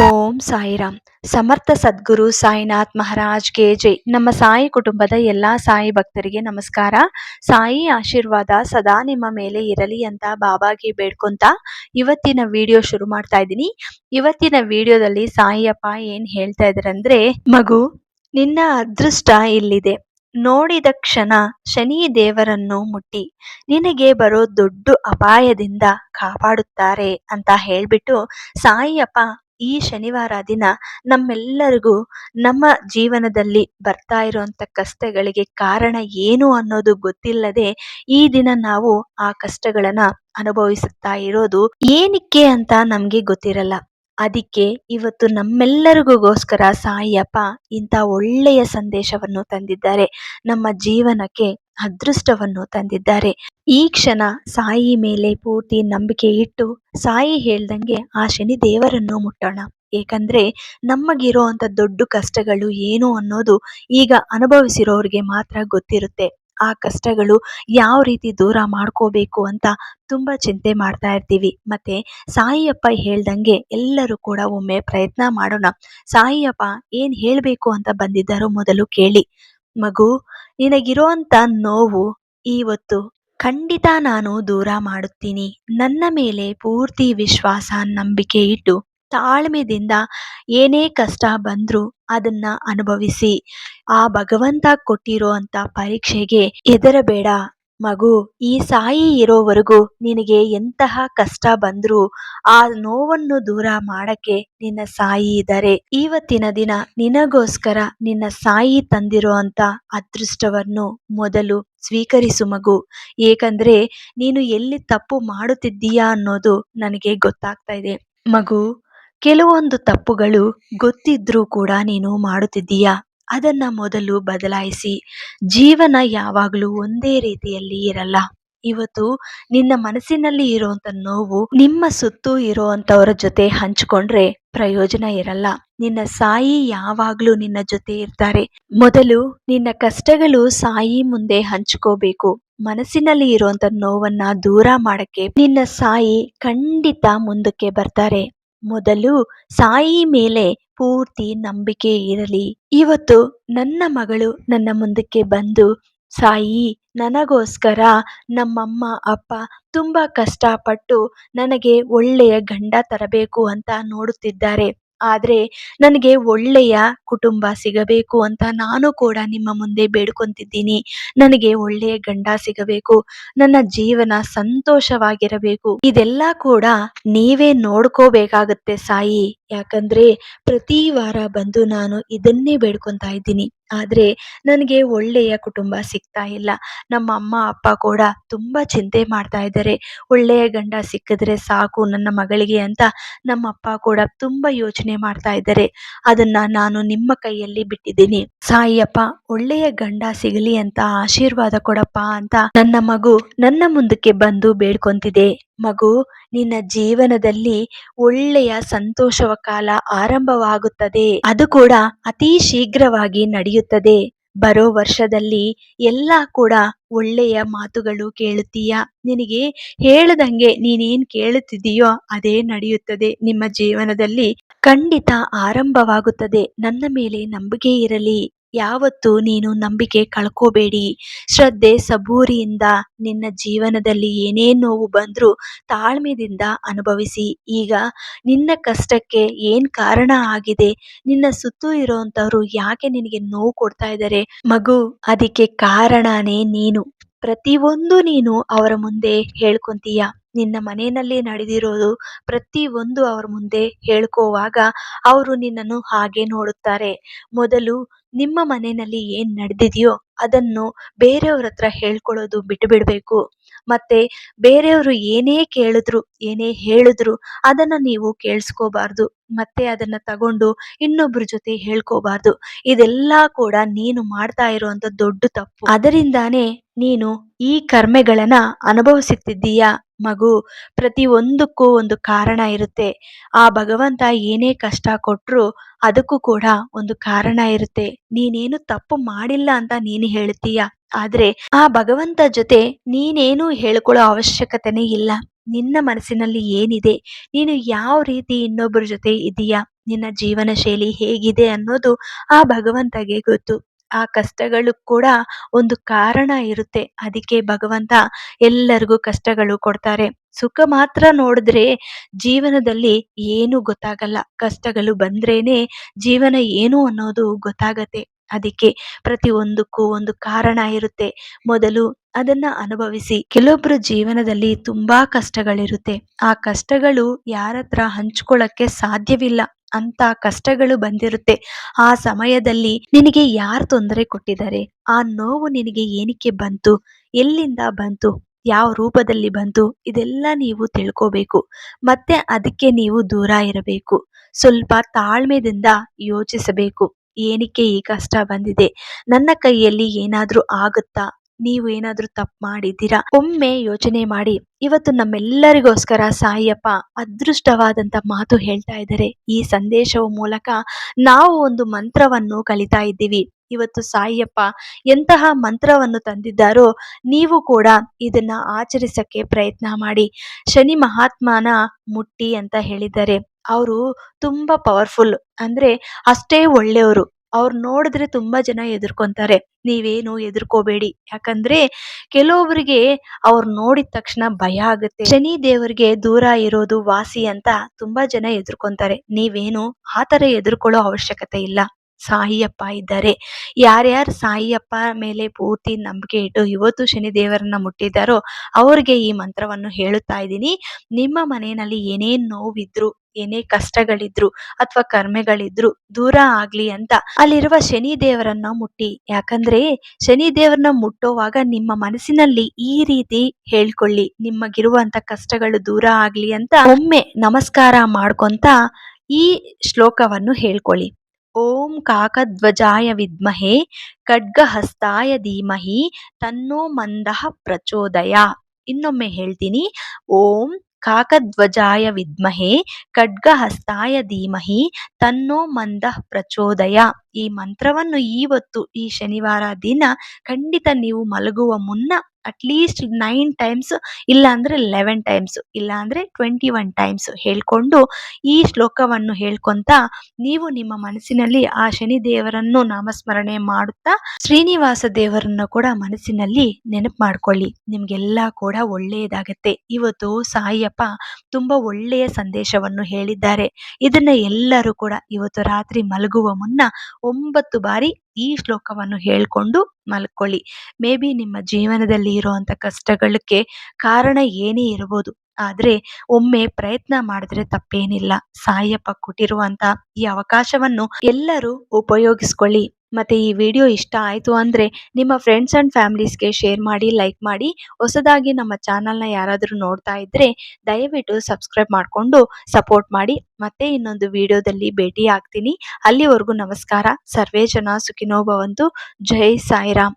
ಓಂ ಸಾಯಿರಾಮ್. ಸಮರ್ಥ ಸದ್ಗುರು ಸಾಯಿನಾಥ್ ಮಹಾರಾಜ್ಗೆ ಜೈ. ನಮ್ಮ ಸಾಯಿ ಕುಟುಂಬದ ಎಲ್ಲಾ ಸಾಯಿ ಭಕ್ತರಿಗೆ ನಮಸ್ಕಾರ. ಸಾಯಿ ಆಶೀರ್ವಾದ ಸದಾ ನಿಮ್ಮ ಮೇಲೆ ಇರಲಿ ಅಂತ ಬಾಬಾಗೆ ಬೇಡ್ಕೊಂತ ಇವತ್ತಿನ ವಿಡಿಯೋ ಶುರು ಮಾಡ್ತಾ ಇದ್ದೀನಿ. ಇವತ್ತಿನ ವಿಡಿಯೋದಲ್ಲಿ ಸಾಯಿಯಪ್ಪ ಏನ್ ಹೇಳ್ತಾ ಇದಾರೆ ಅಂದ್ರೆ ಮಗು, ನಿನ್ನ ಅದೃಷ್ಟ ಇಲ್ಲಿದೆ. ನೋಡಿದ ಕ್ಷಣ ಶನಿ ದೇವರನ್ನು ಮುಟ್ಟಿ. ನಿನಗೆ ಬರೋ ದೊಡ್ಡ ಅಪಾಯದಿಂದ ಕಾಪಾಡುತ್ತಾರೆ ಅಂತ ಹೇಳ್ಬಿಟ್ಟು ಸಾಯಿಯಪ್ಪ ಈ ಶನಿವಾರ ದಿನ ನಮ್ಮೆಲ್ಲರಿಗೂ ನಮ್ಮ ಜೀವನದಲ್ಲಿ ಬರ್ತಾ ಇರುವಂತ ಕಷ್ಟಗಳಿಗೆ ಕಾರಣ ಏನು ಅನ್ನೋದು ಗೊತ್ತಿಲ್ಲದೆ ಈ ದಿನ ನಾವು ಆ ಕಷ್ಟಗಳನ್ನ ಅನುಭವಿಸುತ್ತಾ ಇರೋದು ಏನಕ್ಕೆ ಅಂತ ನಮ್ಗೆ ಗೊತ್ತಿರಲ್ಲ. ಅದಕ್ಕೆ ಇವತ್ತು ನಮ್ಮೆಲ್ಲರಿಗೋಸ್ಕರ ಸಾಯಿಯಪ್ಪ ಇಂಥ ಒಳ್ಳೆಯ ಸಂದೇಶವನ್ನು ತಂದಿದ್ದಾರೆ. ನಮ್ಮ ಜೀವನಕ್ಕೆ ಅದೃಷ್ಟವನ್ನು ತಂದಿದ್ದಾರೆ. ಈ ಕ್ಷಣ ಸಾಯಿ ಮೇಲೆ ಪೂರ್ತಿ ನಂಬಿಕೆ ಇಟ್ಟು ಸಾಯಿ ಹೇಳ್ದಂಗೆ ಆ ಶನಿ ದೇವರನ್ನು ಮುಟ್ಟೋಣ. ಏಕಂದ್ರೆ ನಮಗಿರೋ ಅಂತ ದೊಡ್ಡ ಕಷ್ಟಗಳು ಏನು ಅನ್ನೋದು ಈಗ ಅನುಭವಿಸಿರೋರಿಗೆ ಮಾತ್ರ ಗೊತ್ತಿರುತ್ತೆ. ಆ ಕಷ್ಟಗಳು ಯಾವ ರೀತಿ ದೂರ ಮಾಡ್ಕೋಬೇಕು ಅಂತ ತುಂಬಾ ಚಿಂತೆ ಮಾಡ್ತಾ ಇರ್ತೀವಿ. ಮತ್ತೆ ಸಾಯಿಯಪ್ಪ ಹೇಳ್ದಂಗೆ ಎಲ್ಲರೂ ಕೂಡ ಒಮ್ಮೆ ಪ್ರಯತ್ನ ಮಾಡೋಣ. ಸಾಯಿಯಪ್ಪ ಏನ್ ಹೇಳ್ಬೇಕು ಅಂತ ಬಂದಿದ್ದಾರೋ ಮೊದಲು ಕೇಳಿ. ಮಗು ನಿನಗಿರುವಂಥ ನೋವು ಇವತ್ತು ಖಂಡಿತ ನಾನು ದೂರ ಮಾಡುತ್ತೀನಿ. ನನ್ನ ಮೇಲೆ ಪೂರ್ತಿ ವಿಶ್ವಾಸ, ನಂಬಿಕೆ ಇಟ್ಟು ತಾಳ್ಮೆದಿಂದ ಏನೇ ಕಷ್ಟ ಬಂದರೂ ಅದನ್ನ ಅನುಭವಿಸಿ. ಆ ಭಗವಂತ ಕೊಟ್ಟಿರೋ ಅಂತ ಪರೀಕ್ಷೆಗೆ ಹೆದರಬೇಡ. ಮಗು, ಈ ಸಾಯಿ ಇರೋವರೆಗೂ ನಿನಗೆ ಎಂತಹ ಕಷ್ಟ ಬಂದ್ರೂ ಆ ನೋವನ್ನು ದೂರ ಮಾಡಕ್ಕೆ ನಿನ್ನ ಸಾಯಿ ಇದ್ದಾರೆ ಇವತ್ತಿನ ದಿನ ನಿನಗೋಸ್ಕರ ನಿನ್ನ ಸಾಯಿ ತಂದಿರೋ ಅಂತ ಅದೃಷ್ಟವನ್ನು ಮೊದಲು ಸ್ವೀಕರಿಸು ಮಗು. ಏಕಂದ್ರೆ ನೀನು ಎಲ್ಲಿ ತಪ್ಪು ಮಾಡುತ್ತಿದ್ದೀಯಾ ಅನ್ನೋದು ನನಗೆ ಗೊತ್ತಾಗ್ತಾ ಇದೆ. ಮಗು, ಕೆಲವೊಂದು ತಪ್ಪುಗಳು ಗೊತ್ತಿದ್ರೂ ಕೂಡ ನೀನು ಮಾಡುತ್ತಿದ್ದೀಯಾ? ಅದನ್ನ ಮೊದಲು ಬದಲಾಯಿಸಿ, ಜೀವನ ಯಾವಾಗಲೂ ಒಂದೇ ರೀತಿಯಲ್ಲಿ ಇರಲ್ಲ. ಇವತ್ತು ನಿನ್ನ ಮನಸ್ಸಿನಲ್ಲಿ ಇರುವಂತ ನೋವು, ನಿಮ್ಮ ಸುತ್ತೂ ಇರುವಂತವರ ಜೊತೆ ಹಂಚಿಕೊಂಡ್ರೆ ಪ್ರಯೋಜನ ಇರಲ್ಲ. ನಿನ್ನ ಸಾಯಿ ಯಾವಾಗ್ಲೂ ನಿನ್ನ ಜೊತೆ ಇರ್ತಾರೆ. ಮೊದಲು ನಿನ್ನ ಕಷ್ಟಗಳು ಸಾಯಿ ಮುಂದೆ ಹಂಚ್ಕೋಬೇಕು. ಮನಸ್ಸಿನಲ್ಲಿ ಇರುವಂತ ನೋವನ್ನ ದೂರ ಮಾಡಕ್ಕೆ ನಿನ್ನ ಸಾಯಿ ಖಂಡಿತ ಮುಂದಕ್ಕೆ ಬರ್ತಾರೆ. ಮೊದಲು ಸಾಯಿ ಮೇಲೆ ಪೂರ್ತಿ ನಂಬಿಕೆ ಇರಲಿ. ಇವತ್ತು ನನ್ನ ಮಗಳು ನನ್ನ ಮುಂದಕ್ಕೆ ಬಂದು, ಸಾಯಿ, ನನಗೋಸ್ಕರ ನಮ್ಮಮ್ಮ, ಅಪ್ಪ ತುಂಬಾ ಕಷ್ಟಪಟ್ಟು ನನಗೆ ಒಳ್ಳೆಯ ಗಂಡ ತರಬೇಕು ಅಂತ ನೋಡುತ್ತಿದ್ದಾರೆ. ಆದ್ರೆ ನನಗೆ ಒಳ್ಳೆಯ ಕುಟುಂಬ ಸಿಗಬೇಕು ಅಂತ ನಾನು ಕೂಡ ನಿಮ್ಮ ಮುಂದೆ ಬೇಡ್ಕೊಂತಿದ್ದೀನಿ. ನನಗೆ ಒಳ್ಳೆಯ ಗಂಡ ಸಿಗಬೇಕು. ನನ್ನ ಜೀವನ ಸಂತೋಷವಾಗಿರಬೇಕು. ಇದೆಲ್ಲ ಕೂಡ ನೀವೇ ನೋಡ್ಕೋಬೇಕಾಗತ್ತೆ ಸಾಯಿ. ಯಾಕಂದ್ರೆ ಪ್ರತಿ ವಾರ ಬಂದು ನಾನು ಇದನ್ನೇ ಬೇಡ್ಕೊಂತ ಇದ್ದೀನಿ. ಆದ್ರೆ ನನಗೆ ಒಳ್ಳೆಯ ಕುಟುಂಬ ಸಿಗ್ತಾ ಇಲ್ಲ. ನಮ್ಮ ಅಮ್ಮ, ಅಪ್ಪ ಕೂಡ ತುಂಬಾ ಚಿಂತೆ ಮಾಡ್ತಾ ಇದ್ದಾರೆ. ಒಳ್ಳೆಯ ಗಂಡ ಸಿಕ್ಕಿದ್ರೆ ಸಾಕು ನನ್ನ ಮಗಳಿಗೆ ಅಂತ ನಮ್ಮ ಅಪ್ಪ ಕೂಡ ತುಂಬಾ ಯೋಚನೆ ಮಾಡ್ತಾ ಇದ್ದಾರೆ. ಅದನ್ನ ನಾನು ನಿಮ್ಮ ಕೈಯಲ್ಲಿ ಬಿಟ್ಟಿದ್ದೀನಿ. ಸಾಯಿಯಪ್ಪ, ಒಳ್ಳೆಯ ಗಂಡ ಸಿಗಲಿ ಅಂತ ಆಶೀರ್ವಾದ ಕೊಡಪ್ಪ ಅಂತ ನನ್ನ ಮಗು ನನ್ನ ಮುಂದಕ್ಕೆ ಬಂದು ಬೇಡ್ಕೊಂತಿದೆ. ಮಗು, ನಿನ್ನ ಜೀವನದಲ್ಲಿ ಒಳ್ಳೆಯ ಸಂತೋಷವ ಕಾಲ ಆರಂಭವಾಗುತ್ತದೆ. ಅದು ಕೂಡ ಅತಿ ಶೀಘ್ರವಾಗಿ ನಡೆಯುತ್ತದೆ. ಬರೋ ವರ್ಷದಲ್ಲಿ ಎಲ್ಲ ಕೂಡ ಒಳ್ಳೆಯ ಮಾತುಗಳು ಕೇಳುತ್ತೀಯ. ನಿನಗೆ ಹೇಳದಂಗೆ ನೀನೇನ್ ಕೇಳುತ್ತಿದೀಯೋ ಅದೇ ನಡೆಯುತ್ತದೆ. ನಿಮ್ಮ ಜೀವನದಲ್ಲಿ ಖಂಡಿತ ಆರಂಭವಾಗುತ್ತದೆ. ನನ್ನ ಮೇಲೆ ನಂಬಿಕೆ ಇರಲಿ. ಯಾವತ್ತು ನೀನು ನಂಬಿಕೆ ಕಳ್ಕೋಬೇಡಿ. ಶ್ರದ್ಧೆ ಸಬೂರಿಯಿಂದ ನಿನ್ನ ಜೀವನದಲ್ಲಿ ಏನೇ ನೋವು ಬಂದ್ರೂ ತಾಳ್ಮೆದಿಂದ ಅನುಭವಿಸಿ. ಈಗ ನಿನ್ನ ಕಷ್ಟಕ್ಕೆ ಏನ್ ಕಾರಣ ಆಗಿದೆ? ನಿನ್ನ ಸುತ್ತು ಇರೋವಂಥವ್ರು ಯಾಕೆ ನಿನಗೆ ನೋವು ಕೊಡ್ತಾ ಇದ್ದಾರೆ ಮಗು, ಅದಕ್ಕೆ ಕಾರಣನೇ ನೀನು. ಪ್ರತಿಯೊಂದು ನೀನು ಅವರ ಮುಂದೆ ಹೇಳ್ಕೊಂತೀಯ. ನಿನ್ನ ಮನೆಯಲ್ಲಿ ನಡೆದಿರೋದು ಪ್ರತಿ ಒಂದು ಅವರ ಮುಂದೆ ಹೇಳ್ಕೋವಾಗ ಅವರು ನಿನ್ನನ್ನು ಹಾಗೆ ನೋಡುತ್ತಾರೆ. ಮೊದಲು ನಿಮ್ಮ ಮನೆಯಲ್ಲಿ ಏನ್ ನಡೆದಿದೆಯೋ ಅದನ್ನು ಬೇರೆಯವ್ರ ಹತ್ರ ಹೇಳ್ಕೊಳ್ಳೋದು ಬಿಟ್ಟು ಬಿಡಬೇಕು ಮತ್ತೆ ಬೇರೆಯವರು ಏನೇ ಕೇಳಿದ್ರು, ಏನೇ ಹೇಳಿದ್ರು ಅದನ್ನ ನೀವು ಕೇಳಿಸ್ಕೋಬಾರ್ದು. ಮತ್ತೆ ಅದನ್ನ ತಗೊಂಡು ಇನ್ನೊಬ್ರ ಜೊತೆ ಹೇಳ್ಕೋಬಾರ್ದು. ಇದೆಲ್ಲ ಕೂಡ ನೀನು ಮಾಡ್ತಾ ಇರುವಂತ ದೊಡ್ಡ ತಪ್ಪು. ಅದರಿಂದಾನೇ ನೀನು ಈ ಕರ್ಮೆಗಳನ್ನ ಅನುಭವಿಸುತ್ತಿದ್ದೀಯಾ ಮಗು ಪ್ರತಿ ಒಂದಕ್ಕೂ ಒಂದು ಕಾರಣ ಇರುತ್ತೆ. ಆ ಭಗವಂತ ಏನೇ ಕಷ್ಟ ಕೊಟ್ರು ಅದಕ್ಕೂ ಕೂಡ ಒಂದು ಕಾರಣ ಇರುತ್ತೆ. ನೀನೇನು ತಪ್ಪು ಮಾಡಿಲ್ಲ ಅಂತ ನೀನು ಹೇಳ್ತೀಯ? ಆದ್ರೆ ಆ ಭಗವಂತ ಜೊತೆ ನೀನೇನು ಹೇಳ್ಕೊಳ್ಳೋ ಅವಶ್ಯಕತೆನೇ ಇಲ್ಲ. ನಿನ್ನ ಮನಸ್ಸಿನಲ್ಲಿ ಏನಿದೆ? ನೀನು ಯಾವ ರೀತಿ ಇನ್ನೊಬ್ಬರ ಜೊತೆ ಇದೀಯಾ? ನಿನ್ನ ಜೀವನ ಶೈಲಿ ಹೇಗಿದೆ ಅನ್ನೋದು ಆ ಭಗವಂತಗೆ ಗೊತ್ತು. ಆ ಕಷ್ಟಗಳು ಕೂಡ ಒಂದು ಕಾರಣ ಇರುತ್ತೆ. ಅದಕ್ಕೆ ಭಗವಂತ ಎಲ್ಲರಿಗೂ ಕಷ್ಟಗಳು ಕೊಡ್ತಾರೆ. ಸುಖ ಮಾತ್ರ ನೋಡಿದ್ರೆ ಜೀವನದಲ್ಲಿ ಏನು ಗೊತ್ತಾಗಲ್ಲ. ಕಷ್ಟಗಳು ಬಂದ್ರೇನೆ ಜೀವನ ಏನು ಅನ್ನೋದು ಗೊತ್ತಾಗತ್ತೆ. ಅದಕ್ಕೆ ಪ್ರತಿ ಒಂದಕ್ಕೂ ಒಂದು ಕಾರಣ ಇರುತ್ತೆ. ಮೊದಲು ಅದನ್ನ ಅನುಭವಿಸಿ. ಕೆಲವೊಬ್ರು ಜೀವನದಲ್ಲಿ ತುಂಬಾ ಕಷ್ಟಗಳಿರುತ್ತೆ. ಆ ಕಷ್ಟಗಳು ಯಾರತ್ರ ಹಂಚ್ಕೊಳ್ಳಕ್ಕೆ ಸಾಧ್ಯವಿಲ್ಲ. ಅಂತ ಕಷ್ಟಗಳು ಬಂದಿರುತ್ತೆ. ಆ ಸಮಯದಲ್ಲಿ ನಿನಗೆ ಯಾರು ತೊಂದರೆ ಕೊಟ್ಟಿದ್ದಾರೆ? ಆ ನೋವು ನಿನಗೆ ಏನಕ್ಕೆ ಬಂತು? ಎಲ್ಲಿಂದ ಬಂತು? ಯಾವ ರೂಪದಲ್ಲಿ ಬಂತು? ಇದೆಲ್ಲ ನೀವು ತಿಳ್ಕೋಬೇಕು. ಮತ್ತೆ ಅದಕ್ಕೆ ನೀವು ದೂರ ಇರಬೇಕು. ಸ್ವಲ್ಪ ತಾಳ್ಮೆದಿಂದ ಯೋಚಿಸಬೇಕು. ಏನಕ್ಕೆ ಈ ಕಷ್ಟ ಬಂದಿದೆ? ನನ್ನ ಕೈಯಲ್ಲಿ ಏನಾದರೂ ಆಗುತ್ತಾ? ನೀವು ಏನಾದ್ರೂ ತಪ್ಪು ಮಾಡಿದ್ದೀರಾ? ಒಮ್ಮೆ ಯೋಚನೆ ಮಾಡಿ. ಇವತ್ತು ನಮ್ಮೆಲ್ಲರಿಗೋಸ್ಕರ ಸಾಯಿಯಪ್ಪ ಅದೃಷ್ಟವಾದಂತ ಮಾತು ಹೇಳ್ತಾ ಇದ್ದಾರೆ. ಈ ಸಂದೇಶವ ಮೂಲಕ ನಾವು ಒಂದು ಮಂತ್ರವನ್ನು ಕಲಿತಾ ಇದ್ದೀವಿ. ಇವತ್ತು ಸಾಯಿಯಪ್ಪ ಎಂತಹ ಮಂತ್ರವನ್ನು ತಂದಿದ್ದಾರೋ ನೀವು ಕೂಡ ಇದನ್ನ ಆಚರಿಸಕ್ಕೆ ಪ್ರಯತ್ನ ಮಾಡಿ. ಶನಿ ಮಹಾತ್ಮನ ಮುಟ್ಟಿ ಅಂತ ಹೇಳಿದ್ದಾರೆ. ಅವರು ತುಂಬಾ ಪವರ್ಫುಲ್ ಅಂದ್ರೆ ಅಷ್ಟೇ ಒಳ್ಳೆಯವರು. ಅವ್ರು ನೋಡಿದ್ರೆ ತುಂಬಾ ಜನ ಎದುರ್ಕೊಂತಾರೆ. ನೀವೇನು ಎದುರ್ಕೋಬೇಡಿ. ಯಾಕಂದ್ರೆ ಕೆಲವೊಬ್ಬರಿಗೆ ಅವ್ರು ನೋಡಿದ ತಕ್ಷಣ ಭಯ ಆಗುತ್ತೆ. ಶನಿ ದೇವರಿಗೆ ದೂರ ಇರೋದು ವಾಸಿ ಅಂತ ತುಂಬಾ ಜನ ಎದುರ್ಕೊಂತಾರೆ. ನೀವೇನು ಆತರ ಎದುರ್ಕೊಳ್ಳೋ ಅವಶ್ಯಕತೆ ಇಲ್ಲ. ಸಾಯಿಯಪ್ಪ ಇದ್ದಾರೆ. ಯಾರ್ಯಾರು ಸಾಯಿಯಪ್ಪ ಮೇಲೆ ಪೂರ್ತಿ ನಂಬಿಕೆ ಇಟ್ಟು ಇವತ್ತು ಶನಿ ದೇವರನ್ನ ಮುಟ್ಟಿದ್ದಾರೋ ಅವ್ರಿಗೆ ಈ ಮಂತ್ರವನ್ನು ಹೇಳುತ್ತಾ ಇದ್ದೀನಿ. ನಿಮ್ಮ ಮನೆಯಲ್ಲಿ ಏನೇನು ನೋವಿದ್ರು ಏನೇ ಕಷ್ಟಗಳಿದ್ರು ಅಥವಾ ಕರ್ಮೆಗಳಿದ್ರು ದೂರ ಆಗ್ಲಿ ಅಂತ ಅಲ್ಲಿರುವ ಶನಿ ದೇವರನ್ನ ಮುಟ್ಟಿ. ಯಾಕಂದ್ರೆ ಶನಿ ದೇವರನ್ನ ಮುಟ್ಟೋವಾಗ ನಿಮ್ಮ ಮನಸ್ಸಿನಲ್ಲಿ ಈ ರೀತಿ ಹೇಳ್ಕೊಳ್ಳಿ. ನಿಮಗಿರುವಂತ ಕಷ್ಟಗಳು ದೂರ ಆಗ್ಲಿ ಅಂತ ಒಮ್ಮೆ ನಮಸ್ಕಾರ ಮಾಡ್ಕೊಂತ ಈ ಶ್ಲೋಕವನ್ನು ಹೇಳ್ಕೊಳ್ಳಿ. ಓಂ ಕಾಕಧ್ವಜಾಯ ವಿದ್ಮಹೆ ಖಡ್ಗಹಸ್ತಾಯ ಧೀಮಹಿ ತನ್ನೋ ಮಂದಃ ಪ್ರಚೋದಯ. ಇನ್ನೊಮ್ಮೆ ಹೇಳ್ತೀನಿ. ಓಂ ಕಾಕಧ್ವಜಾಯ ವಿದ್ಮಹೆ ಖಡ್ಗಹಸ್ತಾಯ ಧೀಮಹಿ ತನ್ನೋ ಮಂದಃ ಪ್ರಚೋದಯ ಈ ಮಂತ್ರವನ್ನು ಇವತ್ತು ಈ ಶನಿವಾರ ದಿನ ಖಂಡಿತ ನೀವು ಮಲಗುವ ಮುನ್ನ ಅಟ್ಲೀಸ್ಟ್ ನೈನ್ ಟೈಮ್ಸ್ ಇಲ್ಲ ಅಂದ್ರೆ ಲೆವೆನ್ ಟೈಮ್ಸ್ ಇಲ್ಲ ಅಂದ್ರೆ ಟ್ವೆಂಟಿ ಒನ್ ಟೈಮ್ಸ್ ಹೇಳ್ಕೊಂಡು ಈ ಶ್ಲೋಕವನ್ನು ಹೇಳ್ಕೊಂತ ನೀವು ನಿಮ್ಮ ಮನಸ್ಸಿನಲ್ಲಿ ಆ ಶನಿ ದೇವರನ್ನು ನಾಮಸ್ಮರಣೆ ಮಾಡುತ್ತಾ ಶ್ರೀನಿವಾಸ ದೇವರನ್ನು ಕೂಡ ಮನಸ್ಸಿನಲ್ಲಿ ನೆನಪು ಮಾಡ್ಕೊಳ್ಳಿ. ನಿಮ್ಗೆಲ್ಲ ಕೂಡ ಒಳ್ಳೆಯದಾಗತ್ತೆ. ಇವತ್ತು ಸಾಯಪ್ಪ ತುಂಬಾ ಒಳ್ಳೆಯ ಸಂದೇಶವನ್ನು ಹೇಳಿದ್ದಾರೆ. ಇದನ್ನ ಎಲ್ಲರೂ ಕೂಡ ಇವತ್ತು ರಾತ್ರಿ ಮಲಗುವ ಮುನ್ನ ಒಂಬತ್ತು ಬಾರಿ ಈ ಶ್ಲೋಕವನ್ನು ಹೇಳ್ಕೊಂಡು ಮಲ್ಕೊಳ್ಳಿ. ಮೇ ಬಿ ನಿಮ್ಮ ಜೀವನದಲ್ಲಿ ಇರುವಂತ ಕಷ್ಟಗಳಿಗೆ ಕಾರಣ ಏನೇ ಇರಬಹುದು ಆದ್ರೆ ಒಮ್ಮೆ ಪ್ರಯತ್ನ ಮಾಡಿದ್ರೆ ತಪ್ಪೇನಿಲ್ಲ. ಸಾಯಪ್ಪ ಕೊಟ್ಟಿರುವಂತ ಈ ಅವಕಾಶವನ್ನು ಎಲ್ಲರೂ ಉಪಯೋಗಿಸ್ಕೊಳ್ಳಿ. ಮತ್ತೆ ಈ ವಿಡಿಯೋ ಇಷ್ಟ ಆಯ್ತು ಅಂದ್ರೆ ನಿಮ್ಮ ಫ್ರೆಂಡ್ಸ್ ಅಂಡ್ ಫ್ಯಾಮಿಲೀಸ್ಗೆ ಶೇರ್ ಮಾಡಿ ಲೈಕ್ ಮಾಡಿ. ಹೊಸದಾಗಿ ನಮ್ಮ ಚಾನೆಲ್ನ ಯಾರಾದರೂ ನೋಡ್ತಾ ಇದ್ರೆ ದಯವಿಟ್ಟು ಸಬ್ಸ್ಕ್ರೈಬ್ ಮಾಡಿಕೊಂಡು ಸಪೋರ್ಟ್ ಮಾಡಿ. ಮತ್ತೆ ಇನ್ನೊಂದು ವಿಡಿಯೋದಲ್ಲಿ ಭೇಟಿ ಆಗ್ತೀನಿ ಅಲ್ಲಿವರೆಗೂ ನಮಸ್ಕಾರ. ಸರ್ವೇ ಜನ ಸುಖಿನೋಭವಂತು ಜೈ ಸಾಯಿರಾಮ್.